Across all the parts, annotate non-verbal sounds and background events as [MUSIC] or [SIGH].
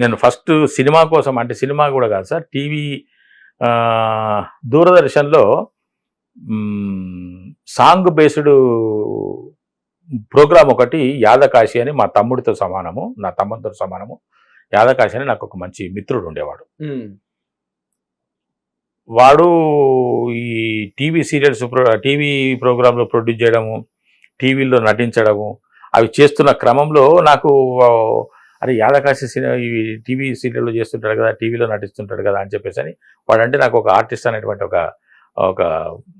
నేను first cinema కోసం అంటే సినిమా కూడా కాదు సార్ టీవీ దూరదర్శన్లో సాంగ్ బేస్డ్ ప్రోగ్రామ్ ఒకటి యాదకాశి అని మా తమ్ముడితో సమానము నా తమ్ముడితో సమానము. యాదకాశి అని నాకు ఒక మంచి మిత్రుడు ఉండేవాడు. వాడు ఈ టీవీ సీరియల్స్ టీవీ ప్రోగ్రాంలో ప్రొడ్యూస్ చేయడము టీవీలో నటించడము అవి చేస్తున్న క్రమంలో నాకు అరే యాదకాశి సినిమా ఇవి టీవీ సీరియల్లో చేస్తుంటాడు కదా టీవీలో నటిస్తుంటాడు కదా అని చెప్పేసి అని వాడంటే నాకు ఒక ఆర్టిస్ట్ అనేటువంటి ఒక ఒక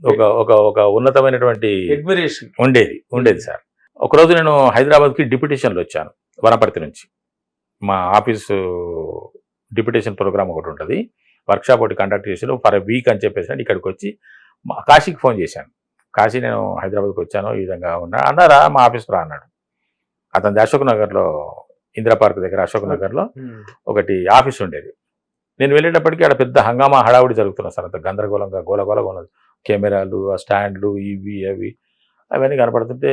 ఒక ఒక ఒక ఉన్నతమైనటువంటి admiration. ఉండేది ఉండేది సార్. ఒకరోజు నేను హైదరాబాద్కి డిప్యూటేషన్లో వచ్చాను వనపర్తి నుంచి. మా ఆఫీసు డిప్యూటేషన్ ప్రోగ్రామ్ ఒకటి ఉంటుంది వర్క్షాప్ ఒకటి కండక్ట్ చేసాను ఫర్ ఎ వీక్ అని చెప్పేసి అని ఇక్కడికి వచ్చి మా కాశీకి ఫోన్ చేశాను. కాశీ నేను హైదరాబాద్కి వచ్చాను ఈ విధంగా ఉన్నా అన్నారా మా ఆఫీస్కి రా అన్నాడు. అతని అశోక్ నగర్లో ఇందిరా పార్క్ దగ్గర అశోక్ నగర్లో ఒకటి ఆఫీస్ ఉండేది. నేను వెళ్ళేటప్పటికి ఆడ పెద్ద హంగామా హడావుడి జరుగుతున్నా సార్ అంత గందరగోళంగా గోలగోలగా ఉన్నది కెమెరాలు ఆ స్టాండ్లు ఇవి అవి అవన్నీ కనపడుతుంటే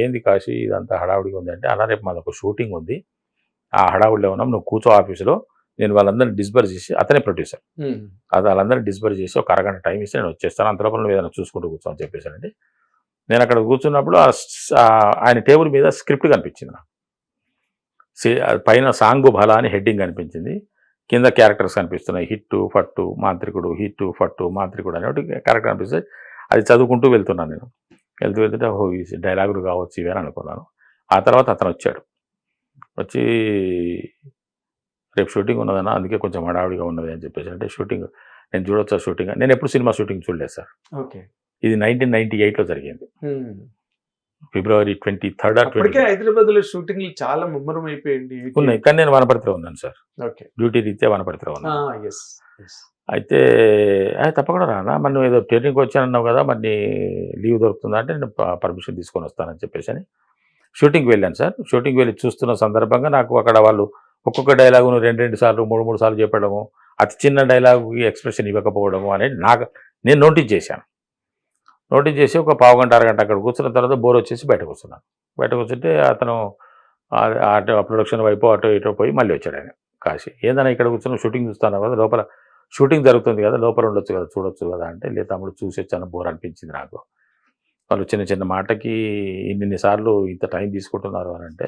ఏంది కాశీ ఇదంతా హడావుడిగా ఉంది అంటే అలా రేపు మాది ఒక షూటింగ్ ఉంది. ఆ హడావుడిలో ఉన్నాం నువ్వు కూర్చో ఆఫీసులో. నేను వాళ్ళందరినీ డిస్బర్స్ చేసి అతనే ప్రొడ్యూసర్. అది వాళ్ళందరినీ డిస్బర్స్ చేసి ఒక అరగంట టైం ఇస్తే నేను వచ్చేస్తాను. అంతలోపల నువ్వు ఏదైనా చూసుకుంటూ కూర్చో అని చెప్పేసానండి. నేను అక్కడ కూర్చున్నప్పుడు ఆయన టేబుల్ మీద స్క్రిప్ట్ కనిపించింది నాకు. పైన సాంగు బల అని హెడ్డింగ్ కనిపించింది. కింద క్యారెక్టర్స్ కనిపిస్తున్నాయి. హిట్టు ఫట్టు మాంత్రికుడు హిట్టు ఫట్టు మాంత్రికుడు అనే ఒకటి క్యారెక్టర్ కనిపిస్తాయి అది చదువుకుంటూ వెళ్తున్నాను నేను. వెళ్తూ వెళ్తుంటే ఓ ఈ డైలాగులు కావచ్చు ఇవే అని అనుకున్నాను. ఆ తర్వాత అతను వచ్చాడు. వచ్చి రేపు షూటింగ్ ఉన్నదన్న అందుకే కొంచెం హడావిడిగా ఉన్నది అని చెప్పేసి అంటే షూటింగ్ నేను చూడొచ్చా షూటింగ్? నేను ఎప్పుడు సినిమా షూటింగ్ చూడలేదు సార్. ఓకే. ఇది నైన్టీన్ నైన్టీ ఎయిట్లో జరిగింది. ఫిబ్రవరి ట్వంటీ థర్డ్ అప్పటికే హైదరాబాద్లో షూటింగ్లు చాలా ముమ్మరం అయిపోయింది ఉన్నాయి కానీ నేను వనపర్తిలో ఉన్నాను సార్. ఓకే. డ్యూటీ రీత్యా వనపర్తిలో ఉన్నాను. అయితే "ఆ, తప్పకుండా రానా? నువ్వు ఏదో ట్రైనింగ్కి వచ్చానన్నావు కదా మరి లీవ్ దొరుకుతుందా? అంటే నేను పర్మిషన్ తీసుకొని వస్తానని చెప్పేసి అని షూటింగ్కి వెళ్ళాను సార్. షూటింగ్కి వెళ్ళి చూస్తున్న సందర్భంగా నాకు అక్కడ వాళ్ళు ఒక్కొక్క డైలాగును రెండు రెండు సార్లు మూడు మూడు సార్లు చెప్పడము అతి చిన్న డైలాగుకి ఎక్స్ప్రెషన్ ఇవ్వకపోవడము అనేది నాకు నేను నోటీస్ చేశాను. నోటీస్ చేసి ఒక పావు గంట అరగంట అక్కడ కూర్చున్న తర్వాత బోర్ వచ్చేసి బయట కూర్చున్నాను బయట కూర్చుంటే అతను అటు ప్రొడక్షన్ వైపు అటు ఇటు పోయి మళ్ళీ వచ్చాడు ఆయన కాశీ. ఏందన్నా ఇక్కడ కూర్చున్న షూటింగ్ చూస్తాను కదా లోపల షూటింగ్ జరుగుతుంది కదా లోపల ఉండొచ్చు కదా చూడొచ్చు కదా అంటే లేదు తమ్ముడు చూసి వచ్చాను బోర్ అనిపించింది నాకు. వాళ్ళు చిన్న చిన్న మాటకి ఇన్ని సార్లు ఇంత టైం తీసుకుంటున్నారు అని అంటే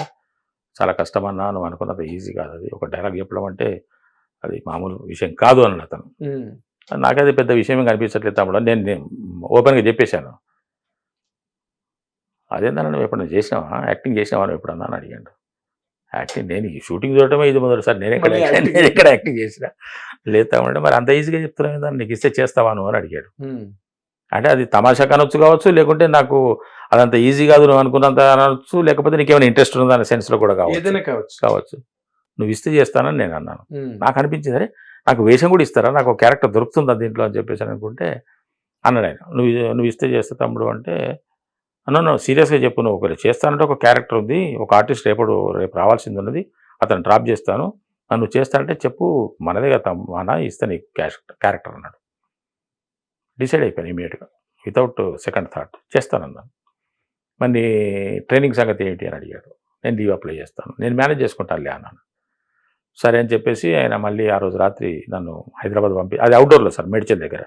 చాలా కష్టమన్నా నువ్వు అనుకున్నది ఈజీ కాదు అది. ఒక డైలాగ్ చెప్పడం అంటే అది మామూలు విషయం కాదు అన్నాడు అతను. నాకు అది పెద్ద విషయం కనిపించట్లేదు తమ్ముడు నేను ఓపెన్గా చెప్పేశాను. అదేందన్నా నువ్వు ఎప్పుడైనా చేసినావా? యాక్టింగ్ చేసినావా నువ్వు ఎప్పుడన్నా అని అడిగాడు. యాక్టింగ్ నేను ఈ షూటింగ్ చూడటమే ఇది మొదటిసారి నేను ఎక్కడ నేను ఎక్కడ యాక్టింగ్ చేసినా? లేదు తమ్ముడు మరి అంత ఈజీగా చెప్తున్నావు నీకు ఇస్తే చేస్తావా నువ్వు అని అడిగాడు. అంటే అది తమాషా కానొచ్చు కావచ్చు లేకుంటే నాకు అదంత ఈజీ కాదు నువ్వు అనుకున్నంత అనొచ్చు లేకపోతే నీకేమైనా ఇంట్రెస్ట్ ఉందా అనే సెన్స్లో కూడా కావచ్చు. కావచ్చు. కావచ్చు. నువ్వు ఇస్తే చేస్తానని నేను అన్నాను. నాకు అనిపించింది నాకు వేషం కూడా ఇస్తారా? నాకు ఒక క్యారెక్టర్ దొరుకుతుందా దీంట్లో అని చెప్పేసి అనుకుంటే అన్నాడు ఆయన. నువ్వు నువ్వు ఇస్తే చేస్తే తమ్ముడు అంటే అన్న నువ్వు సీరియస్గా చెప్పు. నువ్వు ఒకరు చేస్తానంటే ఒక క్యారెక్టర్ ఉంది. ఒక ఆర్టిస్ట్ రేపడు రేపు రావాల్సింది ఉన్నది. అతను డ్రాప్ చేస్తాను. నువ్వు చేస్తానంటే చెప్పు. మనదే కదా తమ్ము- అన్న ఇస్తా నీకు క్యారెక్టర్ అన్నాడు. డిసైడ్ అయిపోయాను ఇమీడియట్గా. Without second thought. చేస్తానన్నాను. మరి ట్రైనింగ్ సంగతి ఏంటి అని అడిగాడు. నేను లీవ్ అప్లై చేస్తాను. నేను మేనేజ్ చేసుకుంటానులే అన్నాను. సరే అని చెప్పేసి ఆయన మళ్ళీ ఆ రోజు రాత్రి నన్ను హైదరాబాద్ పంపి అది అవుట్డోర్లో సార్ మేడ్చల్ దగ్గర.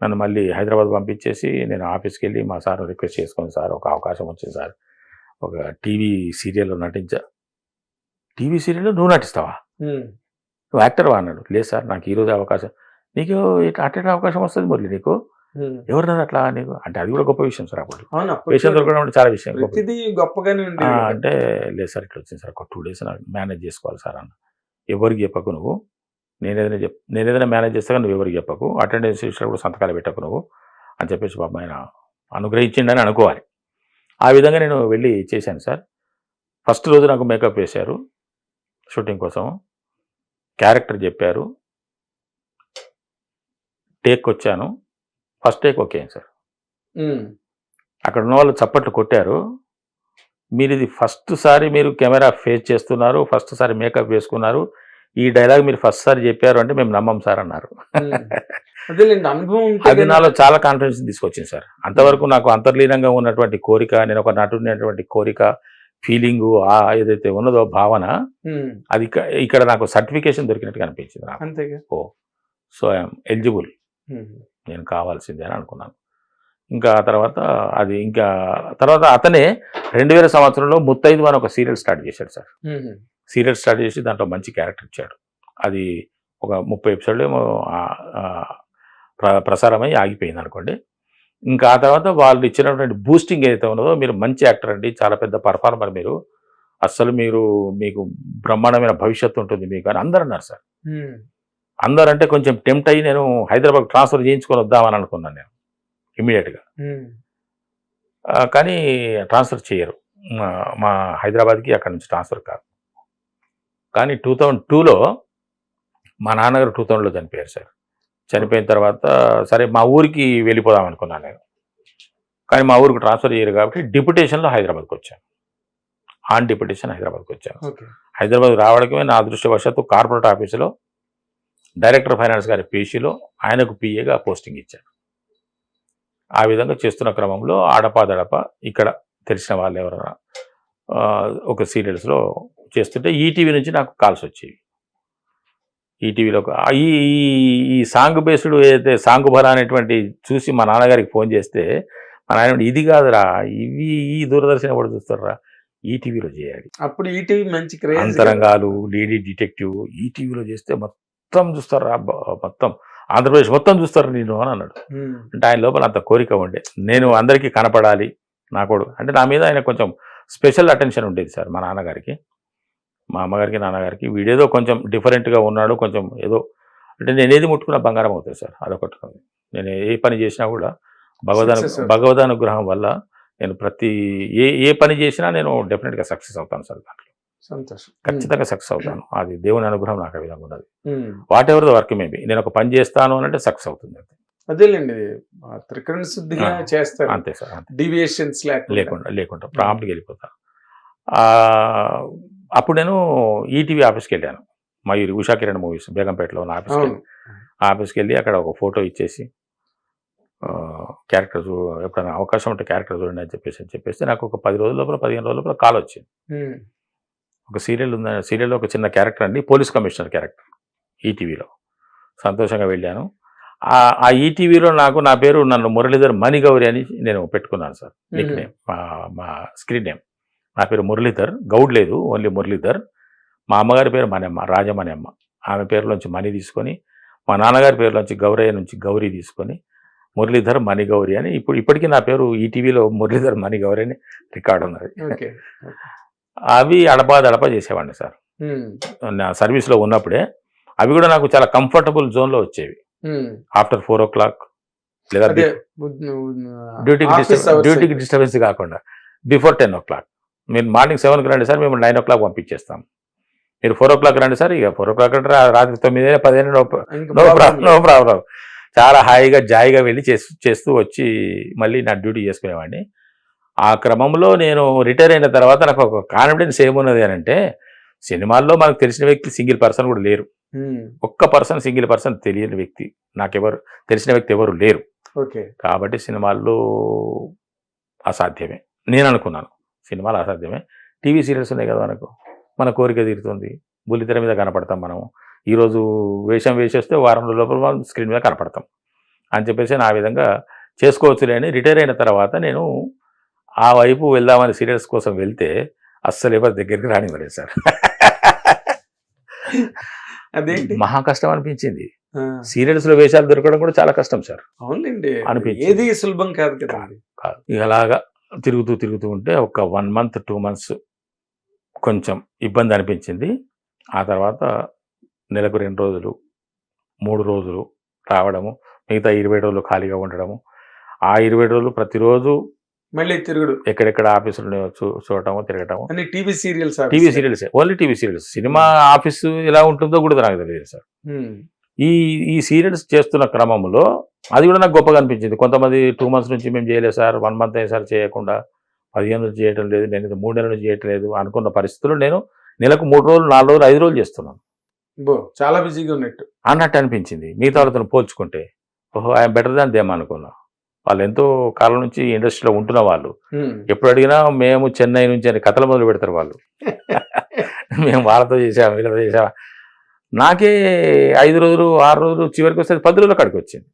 నన్ను మళ్ళీ హైదరాబాద్ పంపించేసి నేను ఆఫీస్కి వెళ్ళి మా సార్ రిక్వెస్ట్ చేసుకొని సార్ ఒక అవకాశం వచ్చింది సార్. ఒక టీవీ సీరియల్లో నటించా. టీవీ సీరియల్లో నువ్వు నటిస్తావా. నువ్వు యాక్టర్వా అన్నాడు. లేదు సార్ నాకు ఈరోజు అవకాశం. నీకు అట్లా అవకాశం వస్తుంది మురళి నీకు? ఉమ్. ఎవరినన్నా అట్లా? నీకు? అంటే అది కూడా గొప్ప విషయం సార్ అప్పుడు దొరకడం అంటే చాలా విషయం గొప్పగానే అంటే లేదు సార్ ఇట్లా వచ్చింది సార్ ఒక టూ డేస్ మేనేజ్ చేసుకోవాలి సార్ అన్న. ఎవరికి చెప్పకు నువ్వు. నేను ఏదైనా చెప్ నేను ఏదైనా మేనేజ్ చేస్తాగా నువ్వు ఎవరికి చెప్పకు. అటెండెన్స్ ఇష్టం కూడా సంతకాలు పెట్టకు నువ్వు అని చెప్పేసి బాబు ఆయన అనుగ్రహించిండని అనుకోవాలి. ఆ విధంగా నేను వెళ్ళి చేశాను సార్. ఫస్ట్ రోజు నాకు మేకప్ వేశారు. షూటింగ్ కోసం క్యారెక్టర్ చెప్పారు. టేక్ వచ్చాను. First take okay sir. అక్కడ ఉన్న వాళ్ళు చప్పట్లు కొట్టారు. మీరు ఇది ఫస్ట్ సారి మీరు కెమెరా ఫేస్ చేస్తున్నారు ఫస్ట్ సారి మేకప్ వేసుకున్నారు. ఈ డైలాగ్ మీరు ఫస్ట్ సారి చెప్పారు అంటే మేము నమ్మం సార్ అన్నారు. ఉంటే అది నాలో చాలా కాన్ఫిడెన్స్ తీసుకొచ్చింది సార్ అంతవరకు నాకు అంతర్లీనంగా ఉన్నటువంటి కోరిక నేను ఒక నటుడినటువంటి కోరిక ఫీలింగు ఆ ఏదైతే ఉన్నదో భావన ఉమ్, అది ఇక్క- ఇక్కడ నాకు సర్టిఫికేషన్ దొరికినట్టుగా అనిపించింది నాకు. అంతేగా. సో ఐఎమ్ ఎలిజిబుల్ నేను కావాల్సిందే అని అనుకున్నాను. ఇంకా తర్వాత అది ఇంకా తర్వాత అతనే రెండు వేల సంవత్సరంలో ముత్తైదు అని ఒక సీరియల్ స్టార్ట్ చేశాడు సార్. సీరియల్ స్టార్ట్ చేసి దాంట్లో మంచి క్యారెక్టర్ ఇచ్చాడు. అది ఒక ముప్పై ఎపిసోడ్లు ఏమో ప్రసారమై ఆగిపోయింది అనుకోండి. ఇంకా ఆ తర్వాత వాళ్ళు ఇచ్చినటువంటి బూస్టింగ్ ఏదైతే ఉన్నదో మీరు మంచి యాక్టర్ అండి చాలా పెద్ద పర్ఫార్మర్ మీరు. అస్సలు మీరు మీకు బ్రహ్మాండమైన భవిష్యత్తు ఉంటుంది మీకు అని అందరు అన్నారు సార్. అందరంటే కొంచెం టెంప్ట్ అయ్యి నేను హైదరాబాద్ ట్రాన్స్ఫర్ చేయించుకొని వద్దామని అనుకున్నాను నేను ఇమీడియట్గా కానీ ట్రాన్స్ఫర్ చేయరు. మా- హైదరాబాద్కి అక్కడ నుంచి ట్రాన్స్ఫర్ కాదు. కానీ టూ థౌజండ్ టూలో మా నాన్నగారు టూ థౌజండ్లో చనిపోయారు సార్. చనిపోయిన తర్వాత సరే మా ఊరికి వెళ్ళిపోదాం అనుకున్నాను నేను. కానీ మా ఊరికి ట్రాన్స్ఫర్ చేయరు కాబట్టి డిప్యుటేషన్లో హైదరాబాద్కి వచ్చాను. ఆన్ డిప్యుటేషన్ హైదరాబాద్కి వచ్చాను. హైదరాబాద్ రావడమే నా అదృష్టవశాత్తు కార్పొరేట్ ఆఫీసులో డైరెక్టర్ ఫైనాన్స్ గారి పీసీలో ఆయనకు పిఏగా పోస్టింగ్ ఇచ్చారు ఆ విధంగా చేస్తున్న క్రమంలో ఆడపాదడప ఇక్కడ తెలిసిన వాళ్ళు ఎవరైనా ఒక సీరియల్స్లో చేస్తుంటే ఈటీవీ నుంచి నాకు కాల్స్ వచ్చేవి. ఈటీవీలో ఈ ఈ- సాంగ్ బేస్డ్ ఏదైతే సాంగ్ భరా అనేటువంటి చూసి మా నాన్నగారికి ఫోన్ చేస్తే మా నాయన ఇది కాదురా ఇవి ఈ దూరదర్శన్ కూడా చూస్తారా ఈటీవీలో చేయాలి. అప్పుడు ఈటీవీ మంచి అంతరంగాలు లేడీ డిటెక్టివ్ ఈ టీవీలో చేస్తే మొత్తం చూస్తారు? మొత్తం. ఆంధ్రప్రదేశ్ మొత్తం చూస్తారు నేను అని అన్నాడు. అంటే ఆయన లోపల అంత కోరిక ఉండే. నేను అందరికీ కనపడాలి నా కొడుకు. అంటే నా మీద ఆయన కొంచెం స్పెషల్ అటెన్షన్ ఉండేది సార్ మా నాన్నగారికి. మా అమ్మగారికి నాన్నగారికి. వీడేదో కొంచెం డిఫరెంట్గా ఉన్నాడు కొంచెం ఏదో అంటే నేను ఏది ముట్టుకున్నా బంగారం అవుతుంది సార్. అదొకటి. నేను ఏ పని చేసినా కూడా భగవదాను. భగవదానుగ్రహం వల్ల నేను ప్రతి ఏ ఏ పని చేసినా నేను డెఫినెట్గా సక్సెస్ అవుతాను సార్ దాంట్లో. సంతోషం. ఖచ్చితంగా సక్సెస్ అవుతాను. అది దేవుని అనుగ్రహం నాకు ఆ విధంగా ఉన్నది. What ever the work maybe నేను ఒక పని చేస్తాను అని అంటే సక్సెస్ అవుతుంది. అదేలేండి. త్రికరణ శుద్ధిగా చేస్తారు. అంతే సార్ డీవియేషన్స్ లేకుండా. లేకుండా ప్రాంప్ట్గా వెళ్ళిపోతాను అప్పుడు నేను ఈటీవీ ఆఫీస్కి వెళ్ళాను. మయూరి ఉషా కిరణ్ మూవీస్ బేగంపేటలో ఉన్న ఆఫీస్కి ఆఫీస్కి వెళ్ళి అక్కడ ఒక ఫోటో ఇచ్చేసి క్యారెక్టర్ చూ ఎప్పుడైనా అవకాశం ఉంటే క్యారెక్టర్ చూడండి అని చెప్పేసి అని చెప్పేసి నాకు ఒక పది రోజుల లోపల పదిహేను రోజుల లోపల కాల్ వచ్చింది. ఒక సీరియల్ ఉంది? సీరియల్లో ఒక చిన్న క్యారెక్టర్ అండి పోలీస్ కమిషనర్ క్యారెక్టర్ ఈటీవీలో. సంతోషంగా వెళ్ళాను. ఆ ఈటీవీలో నాకు నా పేరు నన్ను మురళీధర్ మణిగౌరి అని నేను పెట్టుకున్నాను సార్. నిక్ నేమ్ మా మా స్క్రీన్ నేమ్ నా పేరు మురళీధర్ గౌడ్ లేదు ఓన్లీ మురళీధర్. మా అమ్మగారి పేరు మణెమ్మ రాజమణెమ్మ. ఆమె పేరులోంచి మణి తీసుకొని మా నాన్నగారి పేరులోంచి గౌరయ్య నుంచి గౌరీ తీసుకొని మురళీధర్ మణిగౌరి అని ఇప్పుడు ఇప్పటికీ నా పేరు ఈటీవీలో మురళీధర్ మణిగౌరి అని రికార్డు ఉన్నది. అవి అడపా దడపా చేసేవాడిని సార్. నా సర్వీస్లో ఉన్నప్పుడే అవి కూడా నాకు చాలా కంఫర్టబుల్ జోన్లో వచ్చేవి. ఆఫ్టర్ ఫోర్ ఓ క్లాక్ లేదా డ్యూటీకి డ్యూటీకి. డిస్టర్బెన్స్ కాకుండా బిఫోర్ టెన్ ఓ క్లాక్. మీరు మార్నింగ్ సెవెన్కి రండి సార్ మేము నైన్ ఓ క్లాక్ పంపించేస్తాం. మీరు ఫోర్ ఓ క్లాక్ రండి సార్ ఇక ఫోర్ ఓ క్లాక్ అంటే రాత్రి తొమ్మిది పదిహేను నో ప్రాబ్లం నో. ప్రాబ్లం. చాలా హాయిగా జాయిగా వెళ్ళి చేస్తూ చేస్తూ వచ్చి మళ్ళీ నా డ్యూటీ చేసుకునేవాడిని. ఆ క్రమంలో నేను రిటైర్ అయిన తర్వాత నాకు ఒక కాన్ఫిడెన్స్ ఏమున్నది అని అంటే సినిమాల్లో మనకు తెలిసిన వ్యక్తి సింగిల్ పర్సన్ కూడా లేరు. ఒక్క పర్సన్ సింగిల్ పర్సన్ తెలియని వ్యక్తి నాకెవరు తెలిసిన వ్యక్తి ఎవరు లేరు. ఓకే. కాబట్టి సినిమాల్లో అసాధ్యమే. నేను అనుకున్నాను సినిమాలు అసాధ్యమే. టీవీ సీరియల్స్ ఉన్నాయి కదా మనకు. మన కోరిక తీరుతుంది. బుల్లితెర మీద కనపడతాం మనం ఈరోజు వేషం వేసేస్తే వారం రోజుల లోపల మనం స్క్రీన్ మీద కనపడతాం. అని చెప్పేసి నా విధంగా చేసుకోవచ్చులే అని రిటైర్ అయిన తర్వాత నేను ఆ వైపు వెళ్దామని సీరియల్స్ కోసం వెళ్తే అస్సలు ఎవరి దగ్గరికి రానివ్వలేదు సార్. మహా కష్టం అనిపించింది. ఆ, సీరియల్స్లో వేషాలు దొరకడం కూడా చాలా కష్టం సార్. అవునులేండి. అనిపించింది. ఏది సులభం కాదు కదా కాదు. అలాగా తిరుగుతూ తిరుగుతూ ఉంటే ఒక వన్ మంత్ టూ మంత్స్ కొంచెం ఇబ్బంది అనిపించింది. ఆ తర్వాత నెలకు రెండు రోజులు మూడు రోజులు రావడము మిగతా ఇరవై రోజులు ఖాళీగా ఉండడము. ఆ ఇరవై రోజులు ప్రతిరోజు మళ్ళీ తిరుగుడు. ఎక్కడెక్కడ ఆఫీసులు చూడటము తిరగటము. TV serials TV serials only TV serials. Cinema office ఎలా ఉంటుందో కూడా నాకు తెలియదు సార్. ఈ ఈ సీరియల్స్ చేస్తున్న క్రమంలో అది కూడా నాకు గొప్పగా అనిపించింది. కొంతమంది టూ మంత్స్ నుంచి మేము చేయలేదు సార్ వన్ మంత్ అయ్యి సార్ చేయకుండా పదిహేను నుంచి చేయటం లేదు నేను మూడు నెలల నుంచి చేయటం లేదు అనుకున్న పరిస్థితుల్లో నేను నెలకు మూడు రోజులు నాలుగు రోజులు ఐదు రోజులు చేస్తున్నాను. చాలా బిజీగా ఉన్నట్టు. అన్నట్టు అనిపించింది. మిగతా వాళ్ళతో పోల్చుకుంటే ఓహో ఐఎమ్ బెటర్ దాన్ దేమ్ అనుకున్నా. వాళ్ళు ఎంతో కాలం నుంచి ఇండస్ట్రీలో ఉంటున్న వాళ్ళు. ఎప్పుడు అడిగినా మేము చెన్నై నుంచి అని కథలు మొదలు పెడతారు వాళ్ళు. [LAUGHS] మేము వాళ్ళతో చేసాం వీళ్ళతో చేసాం నాకే ఐదు రోజులు ఆరు రోజులు చివరికి వస్తే పది రోజుల కాడికి వచ్చింది.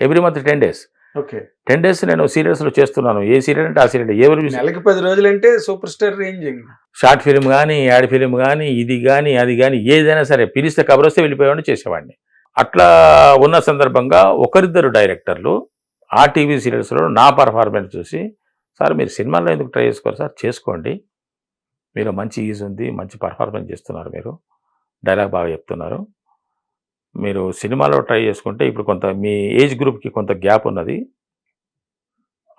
Every month ten days okay. Ten days నేను సీరియల్స్లో చేస్తున్నాను. ఏ సీరియల్ అంటే ఆ సీరియల్ ఎవరు నెలకి పది రోజులంటే super star ranging short film కానీ యాడ్ ఫిలిం కానీ ఇది కానీ అది కానీ ఏదైనా సరే పిలిస్తే కబరొస్తే వెళ్ళిపోయేవాడిని చేసేవాడిని. అట్లా ఉన్న సందర్భంగా ఒకరిద్దరు డైరెక్టర్లు ఆ టీవీ సీరియల్స్లో నా పర్ఫార్మెన్స్ చూసి సార్ మీరు సినిమాల్లో ఎందుకు ట్రై చేసుకోరు సార్? చేసుకోండి. మీరు మంచి ఈజ్ ఉంది మంచి పర్ఫార్మెన్స్ చేస్తున్నారు మీరు. డైలాగ్ బాగా చెప్తున్నారు. మీరు సినిమాలో ట్రై చేసుకుంటే ఇప్పుడు కొంత మీ ఏజ్ గ్రూప్కి కొంత గ్యాప్ ఉన్నది.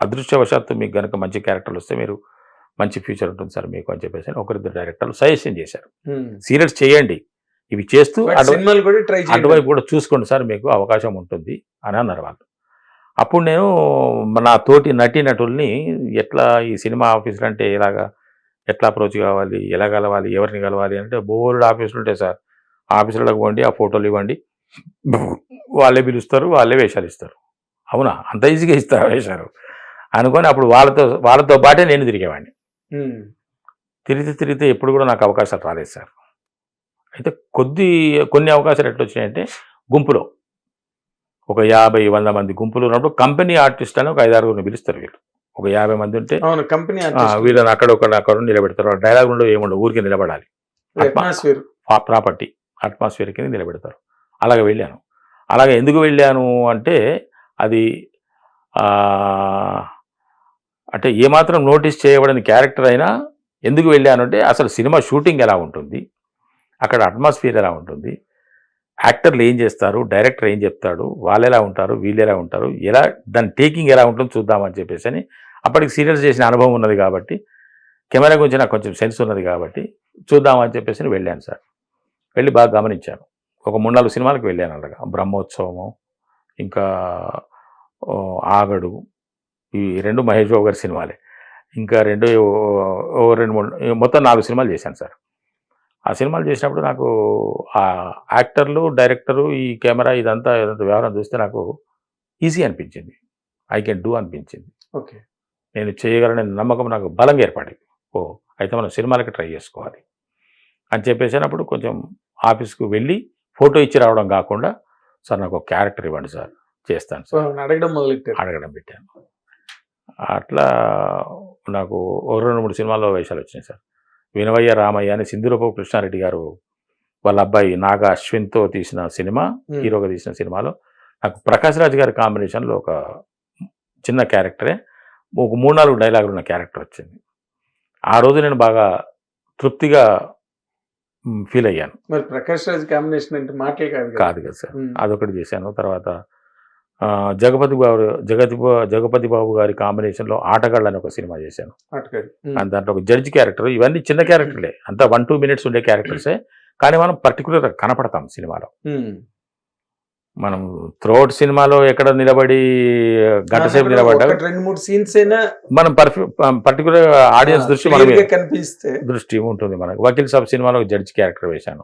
అదృష్టవశాత్తు మీకు కనుక మంచి క్యారెక్టర్లు వస్తే మీరు మంచి ఫ్యూచర్ ఉంటుంది సార్ మీకు అని చెప్పేసి ఒకరిద్దరు డైరెక్టర్లు సజెషన్ చేశారు. సీరియల్స్ చేయండి. ఇవి చేస్తూ అటువైపు కూడా చూసుకోండి సార్ మీకు అవకాశం ఉంటుంది అని అన్నారు వాళ్ళు. అప్పుడు నేను నా తోటి నటీ నటుల్ని ఎట్లా ఈ సినిమా ఆఫీసులు అంటే ఎలాగా ఎట్లా అప్రోచ్ కావాలి ఎలా కలవాలి ఎవరిని కలవాలి అంటే బోర్డు ఆఫీసులు ఉంటాయి సార్. ఆఫీసులకు పోండి ఆ ఫోటోలు ఇవ్వండి. వాళ్ళే పిలుస్తారు వాళ్ళే వేషాలు ఇస్తారు. అవునా? అంత ఈజీగా ఇస్తారు వేషాలు. అనుకొని అప్పుడు వాళ్ళతో వాళ్ళతో పాటే నేను తిరిగేవాడిని. తిరిగితే తిరిగితే ఎప్పుడు కూడా నాకు అవకాశాలు రాలేదు సార్. అయితే కొద్ది కొన్ని అవకాశాలు ఎట్లా వచ్చినాయంటే గుంపులో. ఒక యాభై వంద మంది గుంపులు ఉన్నప్పుడు కంపెనీ ఆర్టిస్ట్ అని ఒక ఐదారుగురిని పిలుస్తారు వీళ్ళు. ఒక యాభై మంది ఉంటే కంపెనీ వీళ్ళని అక్కడ ఒకడు అక్కడ నిలబెడతారు. డైలాగ్ ఉండవు ఏముండవు ఊరికి నిలబడాలి. అట్మాస్ఫియర్ ప్రాపర్టీ అట్మాస్ఫియర్ కింద నిలబెడతారు. అలాగే వెళ్ళాను. అలాగే ఎందుకు వెళ్ళాను అంటే అది అంటే ఏమాత్రం నోటీస్ చేయబడని క్యారెక్టర్ అయినా ఎందుకు వెళ్ళాను అంటే అసలు సినిమా షూటింగ్ ఎలా ఉంటుంది అక్కడ అట్మాస్ఫియర్ ఎలా ఉంటుంది యాక్టర్లు ఏం చేస్తారు? డైరెక్టర్ ఏం చెప్తాడు? వాళ్ళు ఎలా ఉంటారు? వీళ్ళు ఎలా ఉంటారు? ఎలా దాని టేకింగ్ ఎలా ఉంటుందో చూద్దామని చెప్పేసి అని అప్పటికి సీరియల్స్ చేసిన అనుభవం ఉన్నది కాబట్టి కెమెరా గురించి నాకు కొంచెం సెన్స్ ఉన్నది కాబట్టి చూద్దామని చెప్పేసి వెళ్ళాను సార్. వెళ్ళి బాగా గమనించాను. ఒక మూడు నాలుగు సినిమాలకు వెళ్ళాను అలాగా. బ్రహ్మోత్సవము ఇంకా ఆగడు. ఈ రెండు మహేష్ బాబు గారి సినిమాలే. ఇంకా రెండు ఓ రెండు మూడు మొత్తం నాలుగు సినిమాలు చేశాను సార్. ఆ సినిమాలు చేసినప్పుడు నాకు ఆ యాక్టర్లు డైరెక్టరు ఈ కెమెరా ఇదంతా ఇదంతా వ్యవహారం చూస్తే నాకు ఈజీ అనిపించింది. ఐ కెన్ డూ అనిపించింది. ఓకే. నేను చేయగలనని నమ్మకం నాకు బలంగా ఏర్పడింది. ఓ అయితే మనం సినిమాలకి ట్రై చేసుకోవాలి అని చెప్పేసినప్పుడు కొంచెం ఆఫీస్కు వెళ్ళి ఫోటో ఇచ్చి రావడం కాకుండా సార్ నాకు ఒక క్యారెక్టర్ ఇవ్వండి సార్ చేస్తాను సో సార్ అడగడం మొదలెట్టారు? అడగడం పెట్టాను. అట్లా నాకు ఓ రెండు మూడు సినిమాల్లో వేషాలు వచ్చినాయి సార్. వినవయ్య రామయ్య అని సింధురపు కృష్ణారెడ్డి గారు వాళ్ళ అబ్బాయి నాగ అశ్విన్తో తీసిన సినిమా. హీరోగా తీసిన సినిమాలో నాకు ప్రకాష్ రాజ్ గారి కాంబినేషన్లో ఒక చిన్న క్యారెక్టరే ఒక మూడు నాలుగు డైలాగులు ఉన్న క్యారెక్టర్ వచ్చింది ఆ రోజు నేను బాగా తృప్తిగా ఫీల్ అయ్యాను మరి ప్రకాష్ రాజ్ కాంబినేషన్ అంటే మాటలే కాదు కదా. కాదు సార్. అదొకటి చేశాను తర్వాత జగపతి బాబు జగతి జగపతి బాబు గారి కాంబినేషన్లో ఆటగాళ్ళు అని ఒక సినిమా చేశాను. దాంట్లో ఒక జడ్జి క్యారెక్టర్ ఇవన్నీ చిన్న క్యారెక్టర్లే అంతా వన్ టూ మినిట్స్ ఉండే క్యారెక్టర్సే కానీ మనం పర్టికులర్గా కనపడతాం సినిమాలో. మనం త్రోట్ సినిమాలో ఎక్కడ నిలబడి గంట సేపు నిలబడ్డా? ఒకటి రెండు మూడు సీన్స్ అయినా మనం పర్టికులర్ ఆడియన్స్ దృష్టి మన కనిపిస్తే. దృష్టి ఉంటుంది మనకు. వకీల్ సాబ్ సినిమాలో జడ్జి క్యారెక్టర్ వేశాను.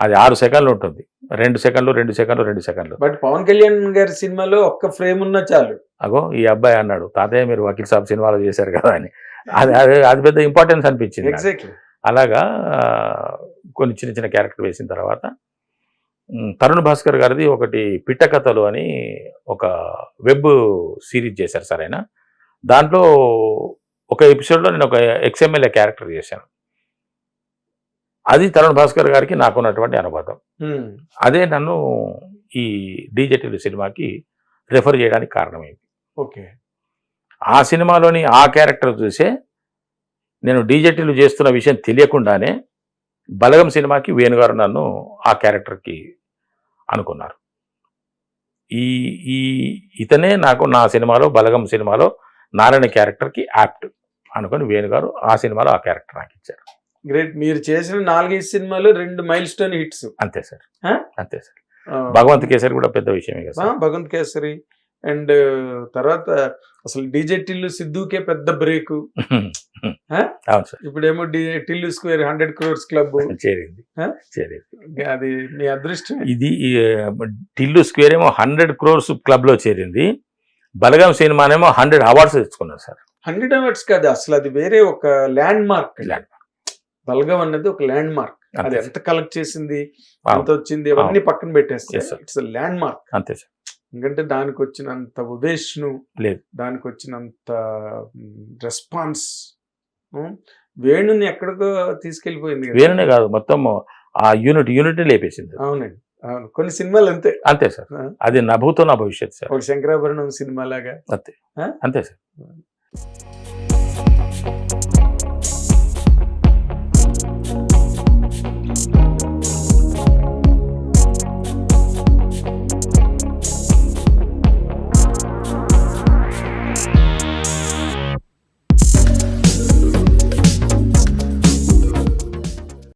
అది ఆరు సెకండ్లు ఉంటుంది. రెండు సెకండ్లు రెండు సెకండ్లు రెండు సెకండ్లు. బట్ పవన్ కళ్యాణ్ గారి సినిమాలో ఒక్క ఫ్రేమ్ ఉన్నా చాలు. అగో ఈ అబ్బాయి అన్నాడు తాతయ్య మీరు వకీల్ సాబ్ సినిమాలో చేశారు కదా అని. అది అది అది పెద్ద ఇంపార్టెన్స్ అనిపించింది అలాగా కొన్ని చిన్న చిన్న క్యారెక్టర్ వేసిన తర్వాత తరుణ్ భాస్కర్ గారిది ఒకటి పిట్ట కథలు అని ఒక వెబ్ సిరీస్ చేశారు సార్ ఆయన. దాంట్లో ఒక ఎపిసోడ్లో నేను ఒక ఎక్స్ఎంఎల్ఏ క్యారెక్టర్ చేశాను. అది తరుణ్ భాస్కర్ గారికి నాకున్నటువంటి అనుబంధం అదే నన్ను ఈ డీజెటిల్ సినిమాకి రెఫర్ చేయడానికి కారణమైంది. ఓకే. ఆ సినిమాలోని ఆ క్యారెక్టర్ చూసే నేను డీజెటీలు చేస్తున్న విషయం తెలియకుండానే బలగం సినిమాకి వేణుగారు నన్ను ఆ క్యారెక్టర్కి అనుకున్నారు. ఈ ఈ ఇతనే నాకు నా సినిమాలో బలగం సినిమాలో నారాయణ క్యారెక్టర్కి యాప్ట్ అనుకొని వేణుగారు ఆ సినిమాలో ఆ క్యారెక్టర్ నాకు ఇచ్చారు. గ్రేట్. మీరు చేసిన నాలుగైదు సినిమాలు రెండు మైల్ స్టోన్ హిట్స్. అంతే సార్? అంతే సార్. భగవంత్ కేసరి కూడా పెద్ద విషయమే కదా భగవంత్ కేసరి. అండ్ తర్వాత అసలు డీజే టిల్లు సిద్ధుకే పెద్ద బ్రేక్. [LAUGHS] ఇప్పుడేమో D- Tillu square hundred crores club. [LAUGHS] చేరింది. అది మీ అదృష్టం. ఇది టిల్లు స్క్వేర్ ఏమో హండ్రెడ్ క్రోర్స్ క్లబ్లో చేరింది. బలగం సినిమానేమో హండ్రెడ్ అవార్డ్స్ తెచ్చుకున్నారు సార్. హండ్రెడ్ అవార్డ్స్ కాదు అసలు అది వేరే ఒక ల్యాండ్ మార్క్ Land బలగం అనేది ఒక ల్యాండ్ మార్క్ అది ఎంత కలెక్ట్ చేసింది. ఎంత వచ్చింది అవన్నీ పక్కన పెట్టేస్తే Yes, sir. It's landmark అంతే సార్. ఎందుకంటే దానికి వచ్చినంత ఉవేష్ను లేదు. దానికి వచ్చినంత రెస్పాన్స్ వేణుని ఎక్కడికో తీసుకెళ్ళిపోయింది కదా. వేరునే కాదు మొత్తం ఆ యూనిట్ యూనిట్ లేపేసింది. అవునండి. అవును. కొన్ని సినిమాలు అంతే. అంతే సార్. అది నభూతో నా భవిష్యత్ సార్. ఒక శంకరాభరణం సినిమా లాగా అంతే అంతే సార్.